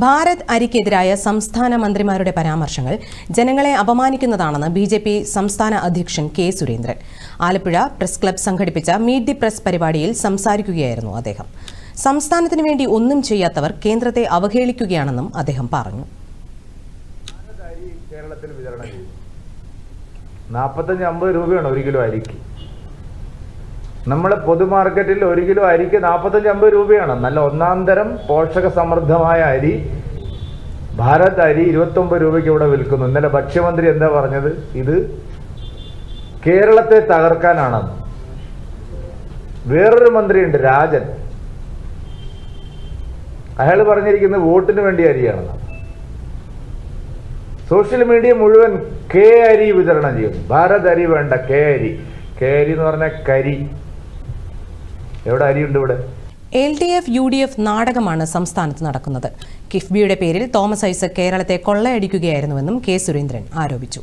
ഭാരത് അരിക്കെതിരായ സംസ്ഥാന മന്ത്രിമാരുടെ പരാമർശങ്ങൾ ജനങ്ങളെ അപമാനിക്കുന്നതാണെന്ന് ബി ജെ പി സംസ്ഥാന അധ്യക്ഷൻ K Surendran. Alappuzha press club സംഘടിപ്പിച്ച മീറ്റ് ദി പ്രസ് പരിപാടിയിൽ സംസാരിക്കുകയായിരുന്നു അദ്ദേഹം. സംസ്ഥാനത്തിന് വേണ്ടി ഒന്നും ചെയ്യാത്തവർ കേന്ദ്രത്തെ അവഹേളിക്കുകയാണെന്നും അദ്ദേഹം പറഞ്ഞു. കേരളത്തിൽ ചെയ്തു. നാൽപ്പത്തഞ്ച് അമ്പത് രൂപയാണ് ഒരു കിലോ അരിക്ക്. നമ്മളെ പൊതുമാർക്കറ്റിൽ ഒരു കിലോ അരിക്ക് നാൽപ്പത്തഞ്ച് അമ്പത് രൂപയാണ്. നല്ല ഒന്നാം തരം പോഷക സമൃദ്ധമായ അരി. ഭാരത് അരി ഇരുപത്തൊമ്പത് രൂപയ്ക്ക് ഇവിടെ വിൽക്കുന്നു. ഇന്നലെ ഭക്ഷ്യമന്ത്രി എന്താ പറഞ്ഞത്? ഇത് കേരളത്തെ തകർക്കാനാണെന്ന് വേറൊരു മന്ത്രിയുണ്ട് രാജൻ. അയാൾ പറഞ്ഞിരിക്കുന്നത് വോട്ടിന് വേണ്ടി അരിയാണെന്ന് സോഷ്യൽ മീഡിയ മുഴുവൻ കെ അരി വിതരണം ചെയ്യും. ഭാരത് അരി വേണ്ട കെ അരി. കെ അരി എന്ന് പറഞ്ഞാൽ കരി. എവിടെ അരിയുണ്ട് ഇവിടെ? L D F U D F നാടകമാണ് സംസ്ഥാനത്ത് നടക്കുന്നത്. കിഫ്ബിയുടെ പേരിൽ തോമസ് ഐസക് കേരളത്തെ കൊള്ളയടിക്കുകയായിരുന്നുവെന്നും കെ സുരേന്ദ്രൻ ആരോപിച്ചു.